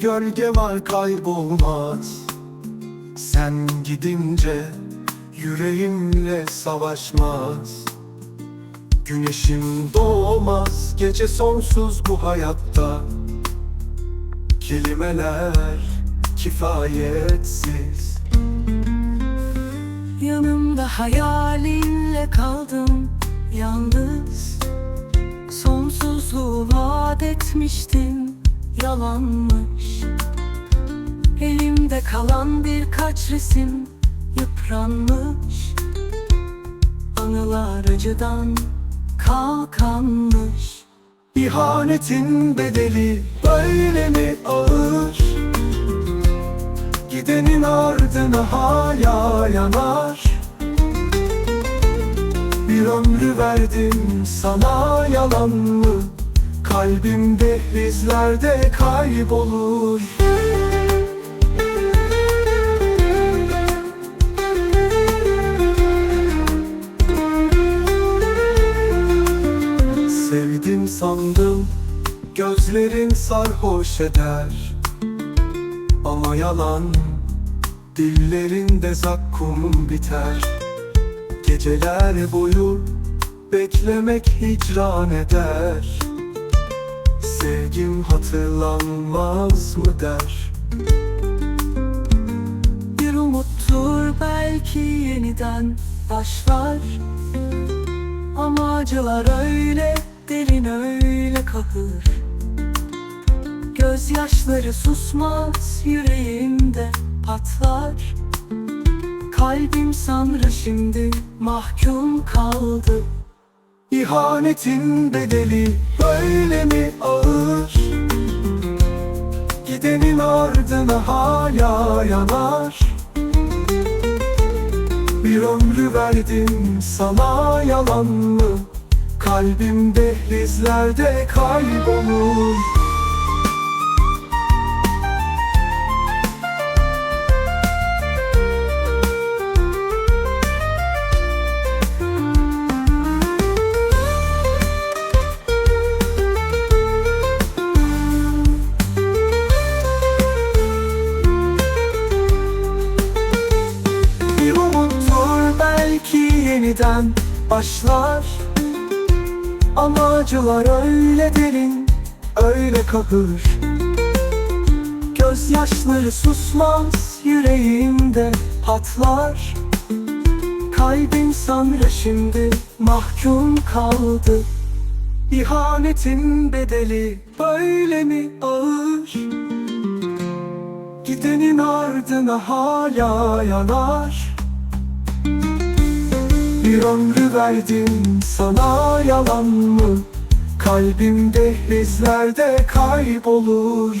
gölge var kaybolmaz. Sen gidince yüreğimle savaşmaz. Güneşim doğmaz gece sonsuz bu hayatta. Kelimeler kifayetsiz. Yanımda hayalinle kaldım yalnız. Sonsuzluğu vaat etmiştin yalanmış Elimde kalan birkaç resim yıpranmış Anılar acıdan kalkanmış İhanetin bedeli böyle mi ağır? Gidenin ardına hala yanar Bir ömrü verdim sana yalan mı? Kalbim dehlizlerde kaybolur. Sevdim sandım Gözlerin sarhoş eder. Ama yalan Dillerinde zakkum biter. Geceler boyu Beklemek hicran eder Sevgim hatırlanmaz mı der. Bir umuttur belki yeniden başlar. Ama acılar öyle derin öyle kahır Gözyaşları susmaz yüreğimde patlar. Kalbim sanrı şimdi mahkum kaldı İhanetin bedeli böyle mi ağır? Gidenin ardına hala yanar Bir ömrü verdim sana yalan mı? Kalbim dehlizlerde kaybolur yeniden başlar. Ama acılar öyle derin, öyle kahır Gözyaşları susmaz, yüreğimde patlar. Kalbim sanrı şimdi mahkum kaldı. İhanetin bedeli böyle mi ağır? Gidenin ardına hala yanar Bir ömrü verdim sana yalan mı? Kalbim dehlizlerde kaybolur